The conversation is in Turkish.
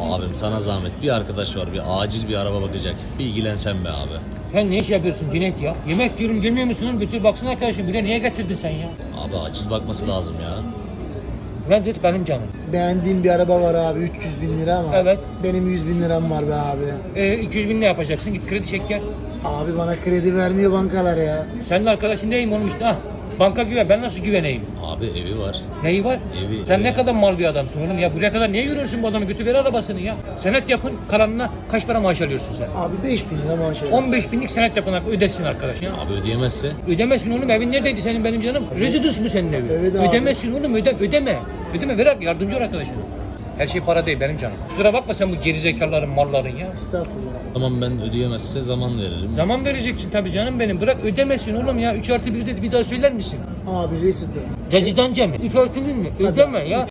Abim sana zahmet bir arkadaş var bir acil bir araba bakacak. Bir ilgilensen be abi. Sen ne iş yapıyorsun Cüneyt ya? Yemek diyorum gelmiyor musun? oğlum? Götür baksana arkadaşım. Buraya niye getirdin sen ya? Abi acil bakması lazım ya. Nedir benim canım? Beğendiğim bir araba var abi 300 bin lira ama Evet. benim 100 bin liram var be abi. Ee, 200 bin ne yapacaksın? Git kredi çek gel. Abi bana kredi vermiyor bankalar ya. Senin arkadaşın neyim oğlum işte. Ah, banka güven. Ben nasıl güveneyim? Abi evi var. Neyi var? Evi, Sen evi. ne kadar mal bir adamsın oğlum ya. Buraya kadar niye yürüyorsun bu adamı? Götür ver arabasını ya. Senet yapın. Kalanına kaç para maaş alıyorsun sen? Abi 5 bin lira maaş alıyorum. 15 binlik senet yapın ödesin arkadaş ya. Abi ödeyemezse Ödemesin oğlum evin neredeydi senin benim canım? Rezidus mu senin evin? Evet abi. Ödemesin oğlum öde, ödeme. Ödeme ver yardımcı ol arkadaşına. Her şey para değil benim canım. Kusura bakma sen bu gerizekalıların malların ya. Estağfurullah. tamam ben ödeyemezse zaman veririm. Zaman vereceksin tabii canım benim. Bırak ödemesin oğlum ya. 3 artı 1 dedi bir daha söyler misin? Abi resident. Rezidanca mı? 3 artı 1 mi? Ödeme ya.